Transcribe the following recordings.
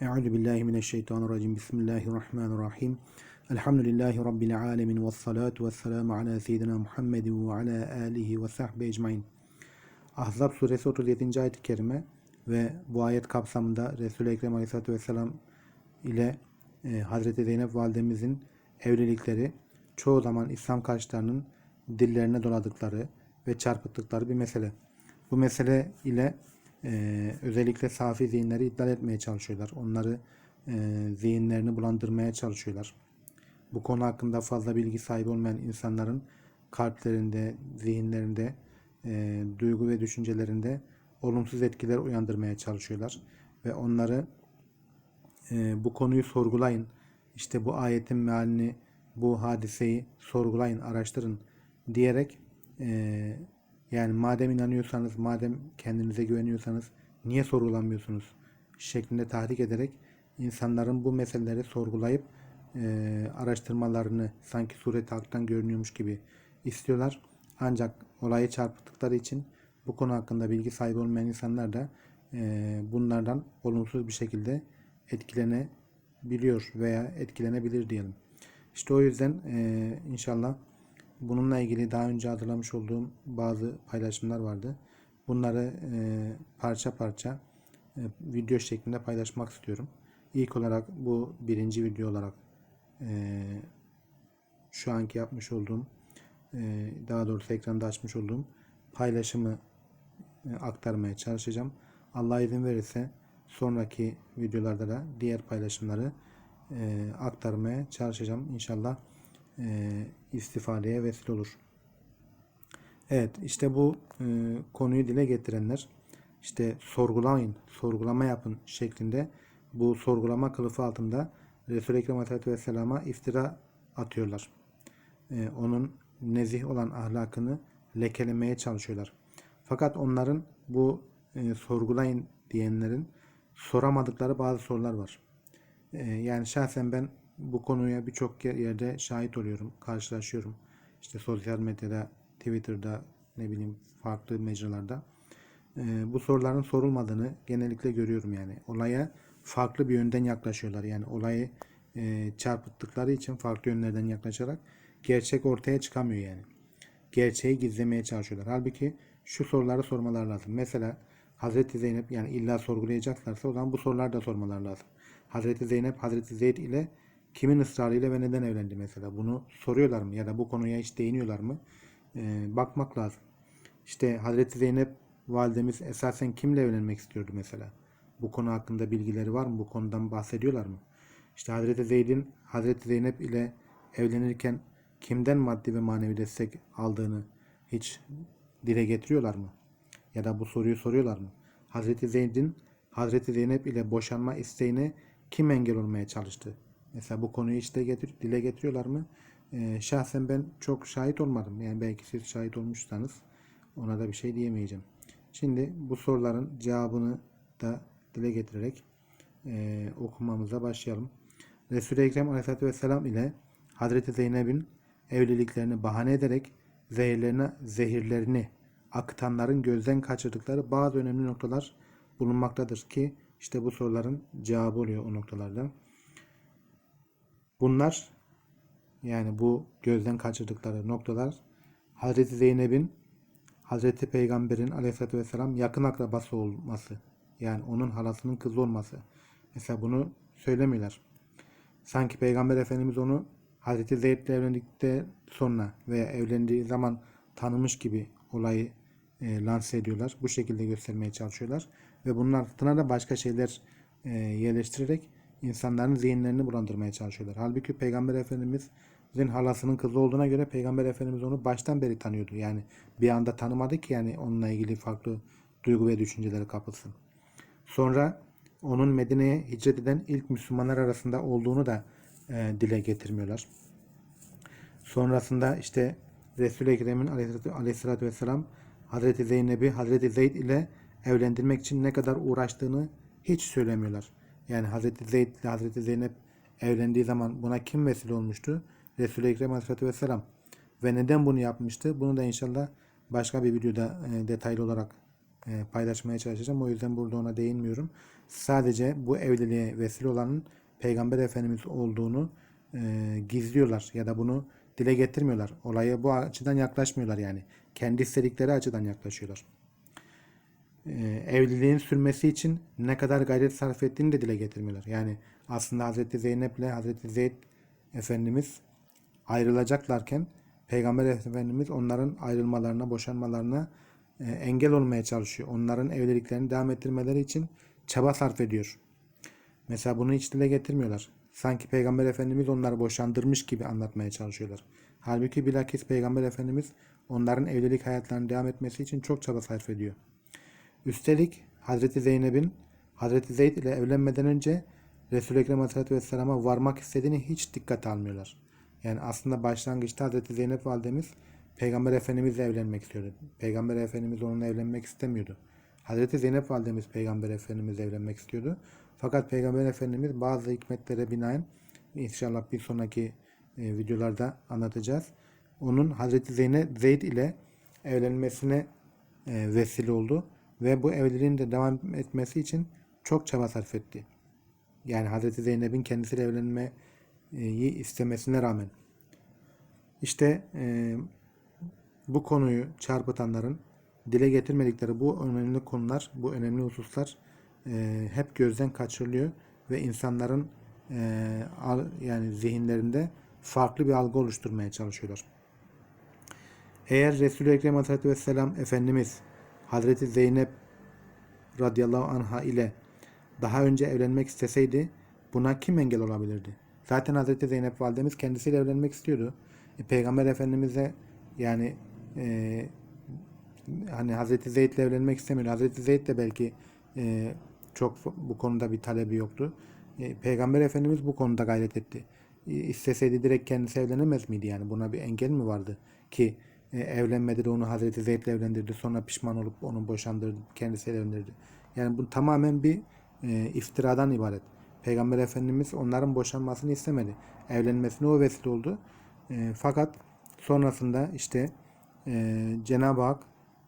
Euzu billahi mineşşeytanirracim. Bismillahirrahmanirrahim. Elhamdülillahi rabbil alamin ve salatu vesselamu ala seyyidina Muhammedin ve ala alihi ve sahbihi ecmaîn. Ahzab suresi 37. ayet-i kerime ve bu ayet kapsamında Resul-i Ekrem Aleyhisselatü Vesselam ile e, Hazreti Zeynep validemizin evlilikleri çoğu zaman İslam karşılarının dillerine doladıkları ve çarpıttıkları bir mesele. Bu mesele ile e, özellikle safi zihinleri iddia etmeye çalışıyorlar. Onları e, zihinlerini bulandırmaya çalışıyorlar. Bu konu hakkında fazla bilgi sahibi olmayan insanların kalplerinde, zihinlerinde, e, duygu ve düşüncelerinde olumsuz etkiler uyandırmaya çalışıyorlar. Ve onları e, bu konuyu sorgulayın, işte bu ayetin mealini, bu hadiseyi sorgulayın, araştırın diyerek e, yani madem inanıyorsanız, madem kendinize güveniyorsanız niye sorgulamıyorsunuz şeklinde tahrik ederek insanların bu meseleleri sorgulayıp e, araştırmalarını sanki sureti halktan görünüyormuş gibi istiyorlar. Ancak olayı çarpıttıkları için bu konu hakkında bilgi sahibi olmayan insanlar da e, bunlardan olumsuz bir şekilde etkilenebiliyor veya etkilenebilir diyelim. İşte o yüzden e, inşallah bununla ilgili daha önce hazırlamış olduğum bazı paylaşımlar vardı. Bunları e, parça parça e, video şeklinde paylaşmak istiyorum. İlk olarak bu birinci video olarak e, şu anki yapmış olduğum e, daha doğrusu ekranda açmış olduğum paylaşımı e, aktarmaya çalışacağım. Allah izin verirse sonraki videolarda da diğer paylaşımları e, aktarmaya çalışacağım. İnşallah e, istifadeye vesile olur. Evet işte bu e, konuyu dile getirenler işte sorgulayın, sorgulama yapın şeklinde bu sorgulama kılıfı altında Resul-i Ekrem Aleyhisselatü Vesselam'a iftira atıyorlar. E, onun nezih olan ahlakını lekelemeye çalışıyorlar. Fakat onların bu e, sorgulayın diyenlerin soramadıkları bazı sorular var. E, yani şahsen ben bu konuya birçok yerde şahit oluyorum, karşılaşıyorum. İşte sosyal medyada, Twitter'da, ne bileyim farklı mecralarda. E, bu soruların sorulmadığını genellikle görüyorum yani. Olaya farklı bir yönden yaklaşıyorlar. Yani olayı e, çarpıttıkları için farklı yönlerden yaklaşarak gerçek ortaya çıkamıyor yani. Gerçeği gizlemeye çalışıyorlar. Halbuki şu soruları sormalar lazım. Mesela Hazreti Zeynep yani illa sorgulayacaklarsa o zaman bu soruları da sormalar lazım. Hazreti Zeynep Hazreti Zeyd ile kimin ısrarıyla ve neden evlendi mesela? Bunu soruyorlar mı? Ya da bu konuya hiç değiniyorlar mı? Ee, bakmak lazım. İşte Hazreti Zeynep validemiz esasen kimle evlenmek istiyordu mesela? Bu konu hakkında bilgileri var mı? Bu konudan bahsediyorlar mı? İşte Hazreti Zeyd'in Hazreti Zeynep ile evlenirken kimden maddi ve manevi destek aldığını hiç dile getiriyorlar mı? Ya da bu soruyu soruyorlar mı? Hazreti Zeyd'in Hazreti Zeynep ile boşanma isteğine kim engel olmaya çalıştı? Mesela bu konuyu işte getir, dile getiriyorlar mı? Ee, şahsen ben çok şahit olmadım. Yani belki siz şahit olmuşsanız ona da bir şey diyemeyeceğim. Şimdi bu soruların cevabını da dile getirerek e, okumamıza başlayalım. Resul-i Ekrem Aleyhisselatü Vesselam ile Hazreti Zeynep'in evliliklerini bahane ederek zehirlerini, zehirlerini akıtanların gözden kaçırdıkları bazı önemli noktalar bulunmaktadır ki işte bu soruların cevabı oluyor o noktalarda. Bunlar yani bu gözden kaçırdıkları noktalar Hazreti Zeynep'in Hazreti Peygamber'in aleyhissalatü vesselam yakın akrabası olması. Yani onun halasının kızı olması. Mesela bunu söylemiyorlar. Sanki Peygamber Efendimiz onu Hazreti Zeyd ile evlendikten sonra veya evlendiği zaman tanımış gibi olayı e, lanse ediyorlar. Bu şekilde göstermeye çalışıyorlar. Ve bunun altına da başka şeyler e, yerleştirerek insanların zihinlerini bulandırmaya çalışıyorlar. Halbuki Peygamber Efendimiz'in halasının kızı olduğuna göre Peygamber Efendimiz onu baştan beri tanıyordu. Yani bir anda tanımadı ki yani onunla ilgili farklı duygu ve düşünceleri kapılsın. Sonra onun Medine'ye hicret eden ilk Müslümanlar arasında olduğunu da e, dile getirmiyorlar. Sonrasında işte Resul-i Ekrem'in aleyhissalatü vesselam Hazreti Zeynep'i Hazreti Zeyd ile evlendirmek için ne kadar uğraştığını hiç söylemiyorlar. Yani Hazreti Zeyd ile Hazreti Zeynep evlendiği zaman buna kim vesile olmuştu? Resul-i Ekrem Aleyhisselatü Vesselam. Ve neden bunu yapmıştı? Bunu da inşallah başka bir videoda e, detaylı olarak e, paylaşmaya çalışacağım. O yüzden burada ona değinmiyorum. sadece bu evliliğe vesile olanın Peygamber Efendimiz olduğunu e, gizliyorlar ya da bunu dile getirmiyorlar. Olaya bu açıdan yaklaşmıyorlar yani. Kendi istedikleri açıdan yaklaşıyorlar. E, evliliğin sürmesi için ne kadar gayret sarf ettiğini de dile getirmiyorlar. Yani aslında Hazreti Zeynep ile Hazreti Zeyd Efendimiz ayrılacaklarken Peygamber Efendimiz onların ayrılmalarına, boşanmalarına e, engel olmaya çalışıyor. Onların evliliklerini devam ettirmeleri için çaba sarf ediyor. Mesela bunu hiç dile getirmiyorlar. Sanki Peygamber Efendimiz onları boşandırmış gibi anlatmaya çalışıyorlar. Halbuki bilakis Peygamber Efendimiz onların evlilik hayatlarının devam etmesi için çok çaba sarf ediyor. Üstelik Hazreti Zeynep'in Hazreti Zeyd ile evlenmeden önce Resul-i Ekrem Aleyhisselatü Vesselam'a varmak istediğini hiç dikkate almıyorlar. Yani aslında başlangıçta Hazreti Zeynep validemiz Peygamber Efendimizle evlenmek istiyordu. Peygamber Efendimiz onunla evlenmek istemiyordu. Hazreti Zeynep validemiz Peygamber Efendimizle evlenmek istiyordu. Fakat Peygamber Efendimiz bazı hikmetlere binaen inşallah bir sonraki e, videolarda anlatacağız. Onun Hazreti Zeynep Zeyd ile evlenmesine e, vesile oldu ve bu evliliğin de devam etmesi için çok çaba sarf etti. Yani Hazreti Zeynep'in kendisiyle evlenmeyi istemesine rağmen. İşte e, bu konuyu çarpıtanların dile getirmedikleri bu önemli konular, bu önemli hususlar e, hep gözden kaçırılıyor ve insanların e, al- yani zihinlerinde farklı bir algı oluşturmaya çalışıyorlar. Eğer Resul-i Ekrem Aleyhisselatü Vesselam Efendimiz Hazreti Zeynep radıyallahu anha ile daha önce evlenmek isteseydi buna kim engel olabilirdi? Zaten Hazreti Zeynep validemiz kendisiyle evlenmek istiyordu. E, Peygamber Efendimiz'e yani e, hani Hazreti Zeyd ile evlenmek istemiyordu. Hazreti Zeyd de belki e, çok bu konuda bir talebi yoktu. E, Peygamber Efendimiz bu konuda gayret etti. E, isteseydi direkt kendisi evlenemez miydi yani? Buna bir engel mi vardı? Ki e, evlenmedi de onu Hazreti Zeyd ile evlendirdi. Sonra pişman olup onu boşandırdı. Kendisiyle evlendirdi. Yani bu tamamen bir e, iftiradan ibaret. Peygamber Efendimiz onların boşanmasını istemedi. Evlenmesine o vesile oldu. E, fakat sonrasında işte e, Cenab-ı Hak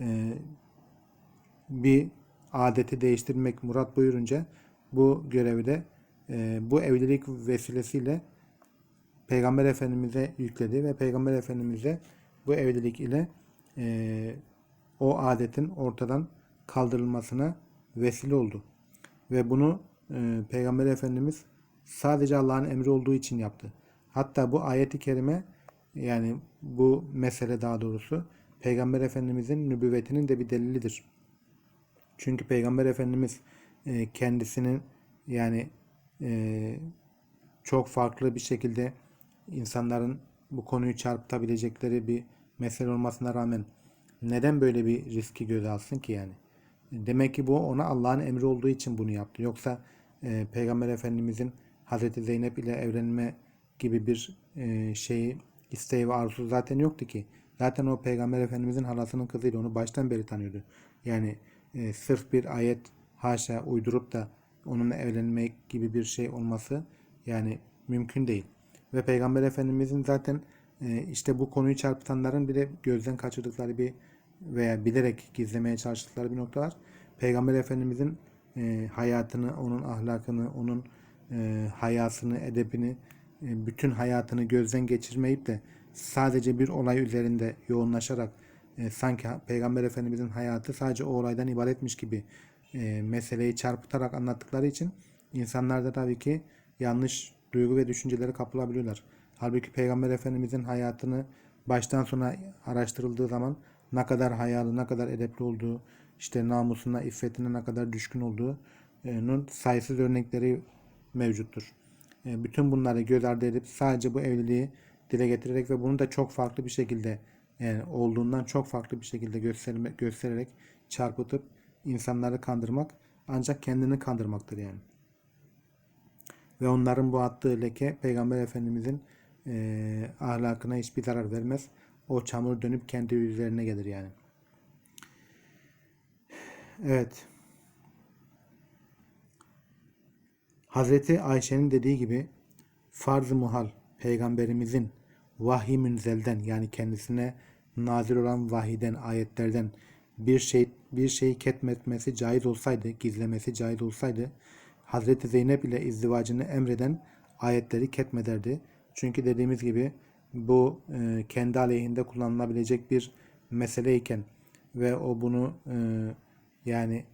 e, bir adeti değiştirmek murat buyurunca bu görevi de e, bu evlilik vesilesiyle Peygamber Efendimiz'e yükledi ve Peygamber Efendimiz'e bu evlilik ile e, o adetin ortadan kaldırılmasına vesile oldu. Ve bunu e, Peygamber Efendimiz sadece Allah'ın emri olduğu için yaptı. Hatta bu ayeti kerime yani bu mesele daha doğrusu Peygamber Efendimizin nübüvvetinin de bir delilidir. Çünkü Peygamber Efendimiz e, kendisinin yani e, çok farklı bir şekilde insanların bu konuyu çarpıtabilecekleri bir mesele olmasına rağmen neden böyle bir riski göze alsın ki yani? Demek ki bu ona Allah'ın emri olduğu için bunu yaptı. Yoksa e, Peygamber Efendimizin Hazreti Zeynep ile evlenme gibi bir e, şeyi isteği ve arzusu zaten yoktu ki. Zaten o Peygamber Efendimizin halasının kızıydı. Onu baştan beri tanıyordu. Yani e, sırf bir ayet haşa uydurup da onunla evlenmek gibi bir şey olması yani mümkün değil. Ve Peygamber Efendimizin zaten e, işte bu konuyu çarpıtanların bile gözden kaçırdıkları bir veya bilerek gizlemeye çalıştıkları bir nokta var. Peygamber Efendimizin e, hayatını, onun ahlakını, onun e, hayasını, edebini, e, bütün hayatını gözden geçirmeyip de sadece bir olay üzerinde yoğunlaşarak sanki Peygamber Efendimizin hayatı sadece o olaydan ibaretmiş gibi meseleyi çarpıtarak anlattıkları için insanlar da tabii ki yanlış duygu ve düşünceleri kapılabiliyorlar. Halbuki Peygamber Efendimizin hayatını baştan sona araştırıldığı zaman ne kadar hayalı, ne kadar edepli olduğu, işte namusuna, iffetine ne kadar düşkün olduğunun sayısız örnekleri mevcuttur. E, Bütün bunları göz ardı edip sadece bu evliliği dile getirerek ve bunu da çok farklı bir şekilde yani olduğundan çok farklı bir şekilde göstererek çarpıtıp insanları kandırmak ancak kendini kandırmaktır yani. Ve onların bu attığı leke Peygamber Efendimizin e, ahlakına hiçbir zarar vermez. O çamur dönüp kendi üzerine gelir yani. Evet. Hazreti Ayşe'nin dediği gibi farz-ı muhal peygamberimizin vahiy münzelden yani kendisine nazil olan vahiden ayetlerden bir şey bir şeyi ketmetmesi caiz olsaydı, gizlemesi caiz olsaydı Hazreti Zeynep ile izdivacını emreden ayetleri ketmederdi. Çünkü dediğimiz gibi bu e, kendi aleyhinde kullanılabilecek bir meseleyken ve o bunu e, yani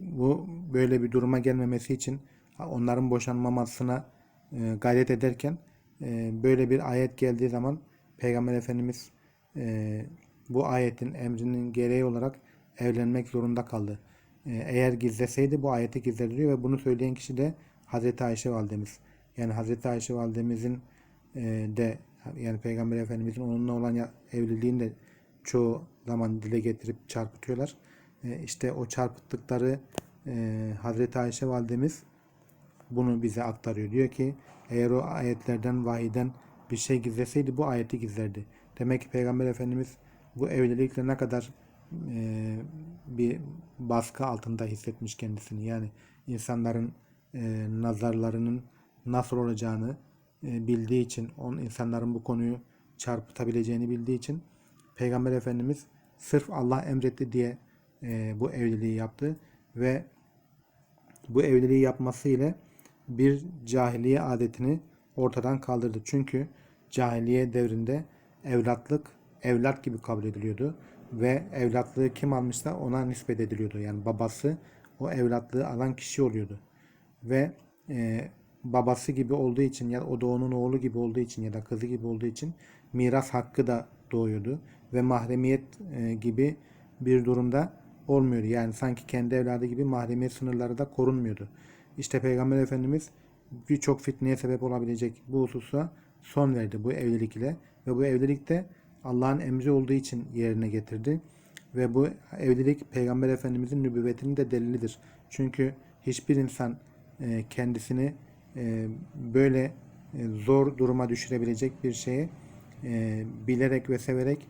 bu böyle bir duruma gelmemesi için onların boşanmamasına e, gayret ederken e, böyle bir ayet geldiği zaman Peygamber Efendimiz bu ayetin emrinin gereği olarak evlenmek zorunda kaldı. E, eğer gizleseydi bu ayeti gizlediyor ve bunu söyleyen kişi de Hazreti Ayşe validemiz. Yani Hazreti Ayşe validemizin e, de yani Peygamber Efendimizin onunla olan evliliğini de çoğu zaman dile getirip çarpıtıyorlar. E, işte o çarpıttıkları e, Hazreti Ayşe validemiz bunu bize aktarıyor. Diyor ki eğer o ayetlerden vahiden bir şey gizleseydi bu ayeti gizlerdi. Demek ki Peygamber Efendimiz bu evlilikle ne kadar e, bir baskı altında hissetmiş kendisini. Yani insanların e, nazarlarının nasıl olacağını e, bildiği için, on insanların bu konuyu çarpıtabileceğini bildiği için Peygamber Efendimiz sırf Allah emretti diye e, bu evliliği yaptı ve bu evliliği yapması ile bir cahiliye adetini ortadan kaldırdı. Çünkü cahiliye devrinde evlatlık evlat gibi kabul ediliyordu ve evlatlığı kim almışsa ona nispet ediliyordu. Yani babası o evlatlığı alan kişi oluyordu. Ve e, babası gibi olduğu için ya o da onun oğlu gibi olduğu için ya da kızı gibi olduğu için miras hakkı da doğuyordu ve mahremiyet e, gibi bir durumda olmuyordu. Yani sanki kendi evladı gibi mahremiyet sınırları da korunmuyordu. İşte Peygamber Efendimiz birçok fitneye sebep olabilecek bu hususa son verdi bu evlilik ile ve bu evlilik de Allah'ın emri olduğu için yerine getirdi. Ve bu evlilik Peygamber Efendimizin nübüvvetinin de delilidir. Çünkü hiçbir insan e, kendisini e, böyle e, zor duruma düşürebilecek bir şeye e, bilerek ve severek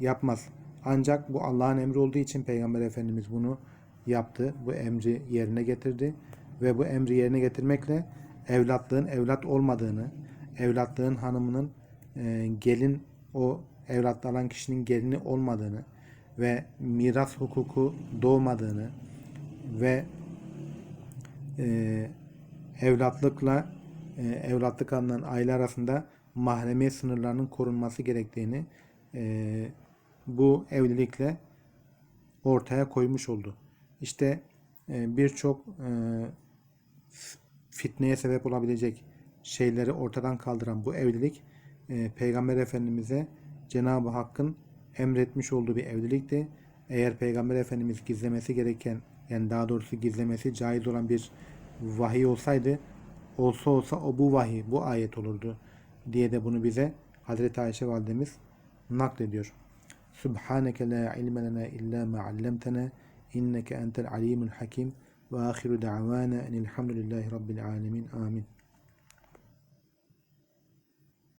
yapmaz. Ancak bu Allah'ın emri olduğu için Peygamber Efendimiz bunu yaptı. Bu emri yerine getirdi. Ve bu emri yerine getirmekle evlatlığın evlat olmadığını, evlatlığın hanımının gelin o evlatlı alan kişinin gelini olmadığını ve miras hukuku doğmadığını ve e, evlatlıkla e, evlatlık alınan aile arasında mahremiyet sınırlarının korunması gerektiğini e, bu evlilikle ortaya koymuş oldu. İşte e, birçok e, fitneye sebep olabilecek şeyleri ortadan kaldıran bu evlilik e, Peygamber Efendimiz'e Cenab-ı Hakk'ın emretmiş olduğu bir evlilikti. Eğer Peygamber Efendimiz gizlemesi gereken yani daha doğrusu gizlemesi caiz olan bir vahiy olsaydı olsa olsa o bu vahiy, bu ayet olurdu diye de bunu bize Hazreti Ayşe validemiz naklediyor. Subhaneke la ilme lena illa ma allamtana inneke entel alimul hakim ve ahiru da'vana enilhamdülillahi rabbil alemin. Amin.